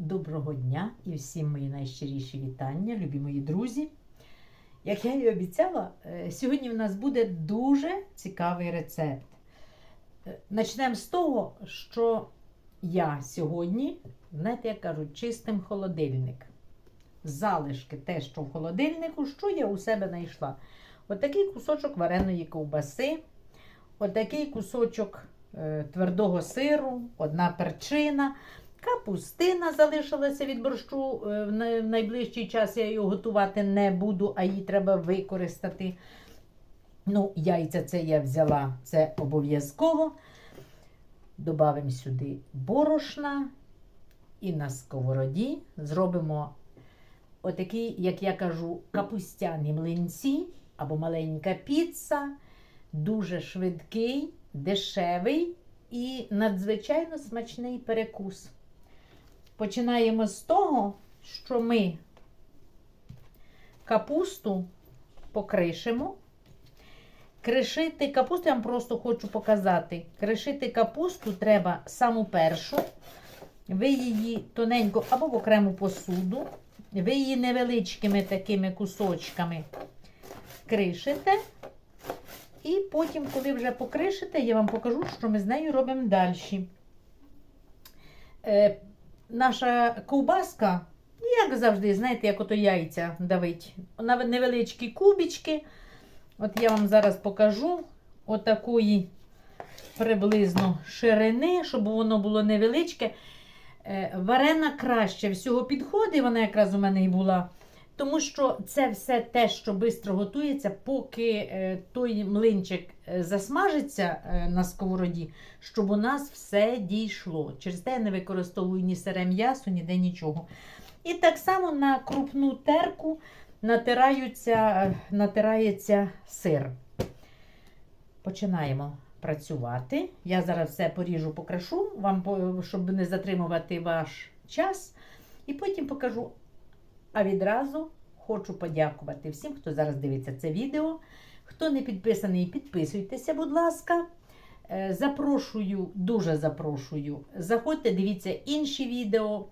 Доброго дня і всім мої найщиріші вітання, любі мої друзі. Як я і обіцяла, е, сьогодні в нас буде дуже цікавий рецепт. Е, Начнемо з того, що я сьогодні, знаєте, як кажуть, чистим холодильник. Залишки те, що в холодильнику, що я у себе знайшла. Отакий кусочок вареної ковбаси, отакий кусочок е, твердого сиру, одна перчина. Капустина залишилася від борщу. е, В найближчий час я її готувати не буду, а її треба використати. Ну, яйця це я взяла, це обов'язково. Добавимо сюди борошна і на сковороді зробимо отакі, як я кажу, капустяні млинці або маленька піца. Дуже швидкий, дешевий і надзвичайно смачний перекус. Починаємо з того, що ми капусту покришимо. Кришити капусту, я вам просто хочу показати. Кришити капусту треба саму першу. Ви її тоненько або в окрему посуду. Ви її невеличкими такими кусочками кришите. І потім, коли вже покришите, я вам покажу, що ми з нею робимо далі. Наша ковбаска, як завжди, знаєте, як ото яйця давить. На невеличкі кубічки. От я вам зараз покажу отакої приблизно ширини, щоб воно було невеличке. Е, варена краще всього підходить, вона якраз у мене і була. Тому що це все те, що швидко готується, поки е, той млинчик е, засмажиться е, на сковороді, щоб у нас все дійшло. Через те я не використовую ні сире м'ясо, ніде нічого. І так само на крупну терку натираються, натирається сир. Починаємо працювати. Я зараз все поріжу, покришу, вам, щоб не затримувати ваш час. І потім покажу. А відразу хочу подякувати всім, хто зараз дивиться це відео. Хто не підписаний, підписуйтеся, будь ласка. Е, Запрошую, дуже запрошую. Заходьте, дивіться інші відео.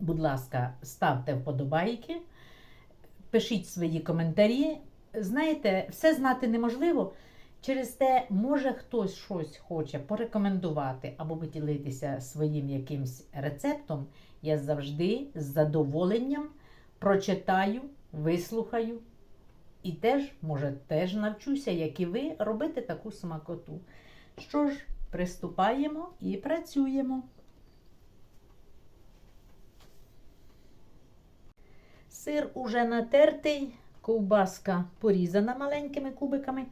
Будь ласка, ставте вподобайки, пишіть свої коментарі. Знаєте, все знати неможливо. Через те, може хтось щось хоче порекомендувати або поділитися своїм якимсь рецептом. Я завжди з задоволенням прочитаю, вислухаю і теж, може, теж навчуся, як і ви, робити таку смакоту. Що ж, приступаємо і працюємо. Сир уже натертий, ковбаска порізана маленькими кубиками,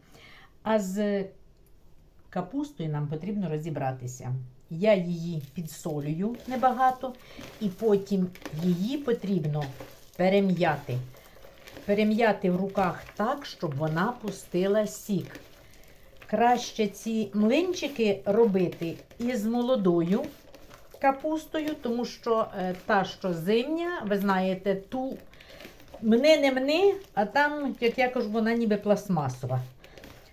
а з капустою нам потрібно розібратися. Я її підсолюю небагато, і потім її потрібно перем'яти. Перем'яти в руках так, щоб вона пустила сік. Краще ці млинчики робити із молодою капустою, тому що е, та, що зимня, ви знаєте, ту мни не мни, а там, як я кажу, вона ніби пластмасова.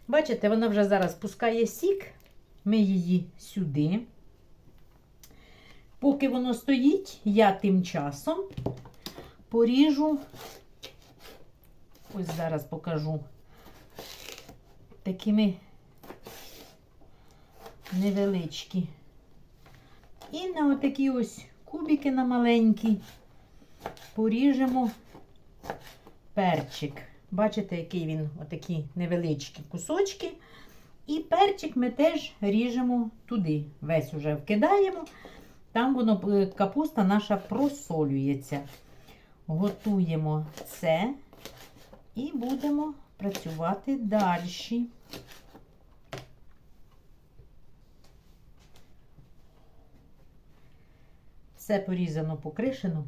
Бачите, вона вже зараз пускає сік. Ми її сюди. Поки воно стоїть, я тим часом поріжу, ось зараз покажу такими невеличкі. І на отакі ось кубики на маленькі поріжемо перчик. Бачите, який він отакі невеличкі кусочки. І перчик ми теж ріжемо туди. Весь уже вкидаємо. Там воно е, капуста наша просолюється. Готуємо це і будемо працювати далі. Все порізано, покришено.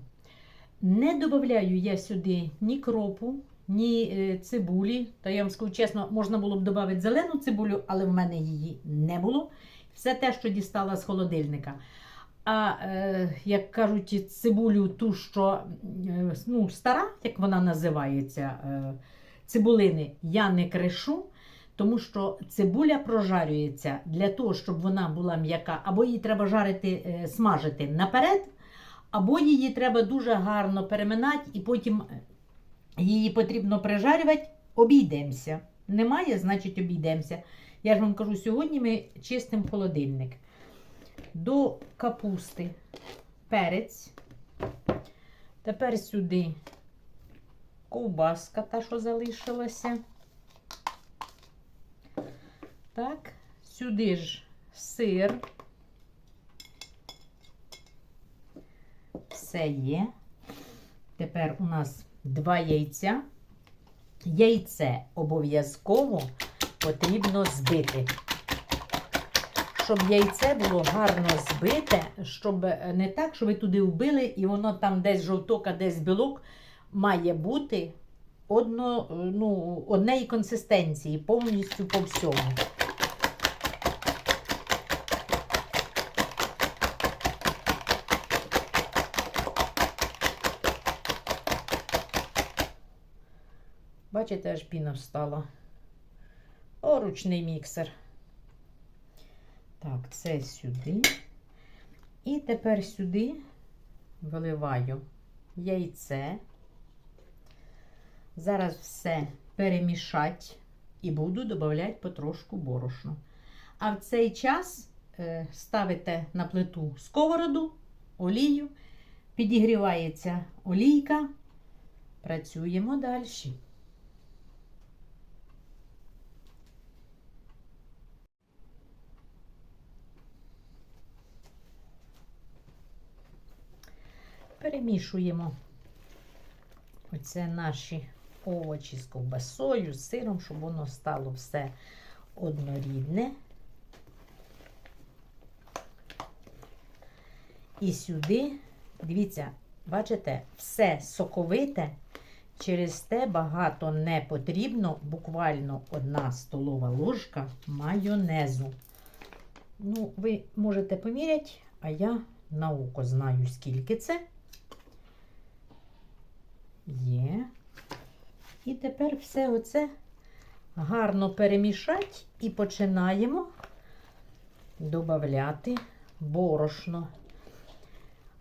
Не додаю я сюди ні кропу, ні е, цибулі. Та я вам скажу чесно, можна було б додати зелену цибулю, але в мене її не було. Все те, що дістала з холодильника. А е, як кажуть, цибулю ту, що е, ну, стара, як вона називається, е, цибулини, я не кришу, тому що цибуля прожарюється для того, щоб вона була м'яка, або її треба жарити, смажити наперед, або її треба дуже гарно переминати, і потім її потрібно прижарювати, обійдемося. Немає, значить обійдемося. Я ж вам кажу, сьогодні ми чистимо холодильник. До капусти перець. Тепер сюди ковбаска, та, що залишилася. Так, сюди ж сир. Все є. Тепер у нас два яйця. Яйце обов'язково потрібно збити. Щоб яйце було гарно збите, щоб не так, що ви туди вбили, і воно там десь жовток, а десь білок, має бути одно, ну, однеї консистенції, повністю по всьому. Бачите, аж піна встала. О, ручний міксер. Так, це сюди. І тепер сюди виливаю яйце. Зараз все перемішати і буду додавати потрошку борошну. А в цей час е, ставите на плиту сковороду, олію, підігрівається олійка. Працюємо далі. Перемішуємо оце наші овочі з ковбасою, з сиром, щоб воно стало все однорідне. І сюди, дивіться, бачите, все соковите, через те багато не потрібно, буквально одна столова ложка майонезу. Ну, ви можете поміряти, а я на око знаю, скільки це. Є. І тепер все оце гарно перемішати і починаємо додати борошно.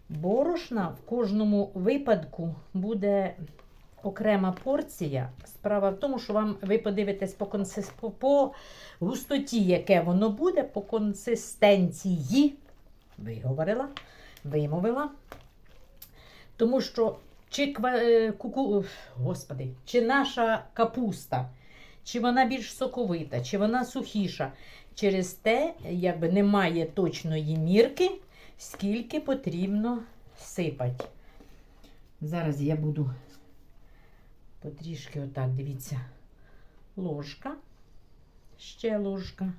Борошна в кожному випадку буде окрема порція. Справа в тому, що вам ви подивитесь по, консис... по, густоті, яке воно буде, по консистенції. Виговорила, вимовила. Тому що чи е, куку... Господи, чи наша капуста, чи вона більш соковита, чи вона сухіша. Через те, якби немає точної мірки, скільки потрібно сипати. Зараз я буду потрішки, отак, дивіться, ложка, ще ложка.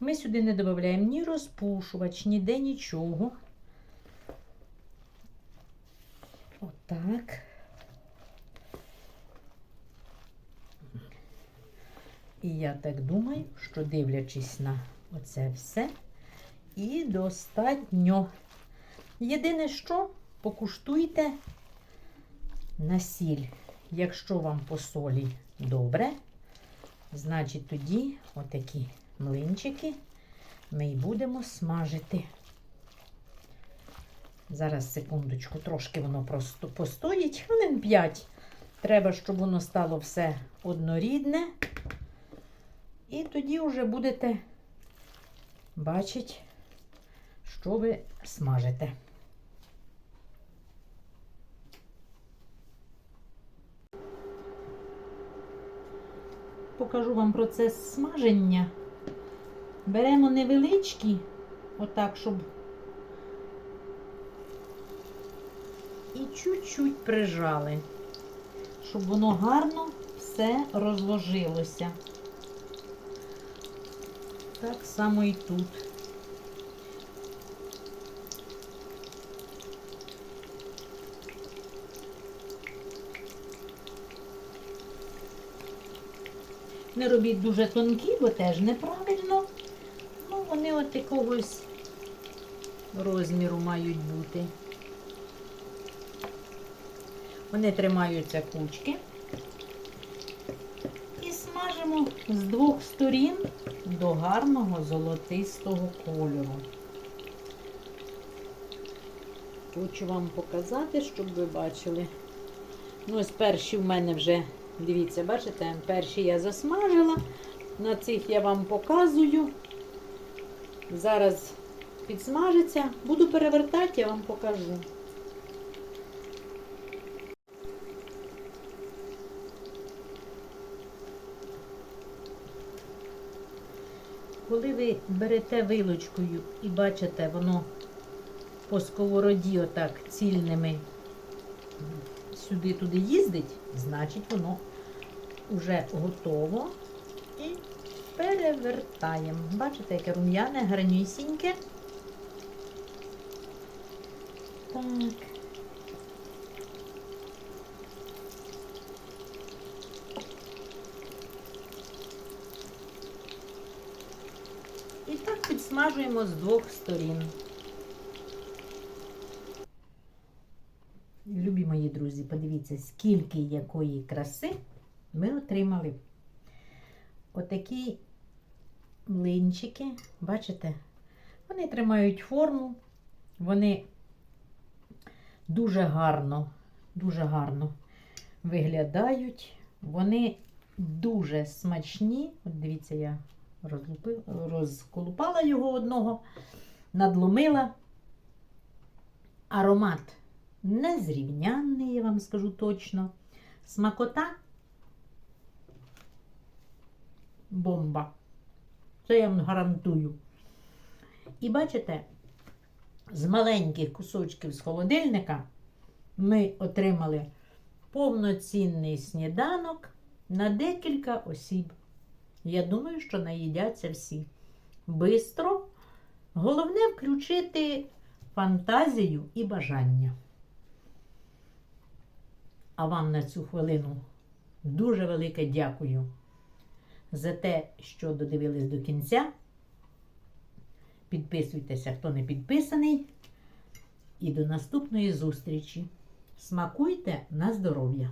Ми сюди не додаємо ні розпушувач, ніде нічого. Отак. І я так думаю, що дивлячись на оце все, і достатньо. Єдине, що покуштуйте на сіль. Якщо вам по солі добре, значить тоді отакі млинчики ми й будемо смажити. Зараз, секундочку, трошки воно просто постоїть, хвилин 5. Треба, щоб воно стало все однорідне. І тоді вже будете бачити, що ви смажите. Покажу вам процес смаження. Беремо невеличкі, отак, щоб і чуть-чуть прижали, щоб воно гарно все розложилося. Так само і тут. Не робіть дуже тонкі, бо теж неправильно. Ну, вони от якогось розміру мають бути. Вони тримаються кучки. І смажимо з двох сторін до гарного золотистого кольору. Хочу вам показати, щоб ви бачили. Ну, ось перші в мене вже, дивіться, бачите, перші я засмажила. На цих я вам показую. Зараз підсмажиться. Буду перевертати, я вам покажу. Коли ви берете вилочкою і бачите, воно по сковороді отак цільними сюди-туди їздить, значить воно вже готово. І перевертаємо. Бачите, яке рум'яне, гарнюсіньке. Так. І так з двох сторін. Любі мої друзі, подивіться, скільки якої краси ми отримали. Отакі млинчики, бачите, вони тримають форму, вони дуже гарно, дуже гарно виглядають. Вони дуже смачні. От дивіться, я розлупи- розколупала його одного, надломила. Аромат незрівнянний, я вам скажу точно. Смакота бомба. Це я вам гарантую. І бачите, з маленьких кусочків з холодильника ми отримали повноцінний сніданок на декілька осіб. Я думаю, що наїдяться всі. Бистро. Головне включити фантазію і бажання. А вам на цю хвилину дуже велике дякую за те, що додивились до кінця. Підписуйтеся, хто не підписаний. І до наступної зустрічі. Смакуйте на здоров'я!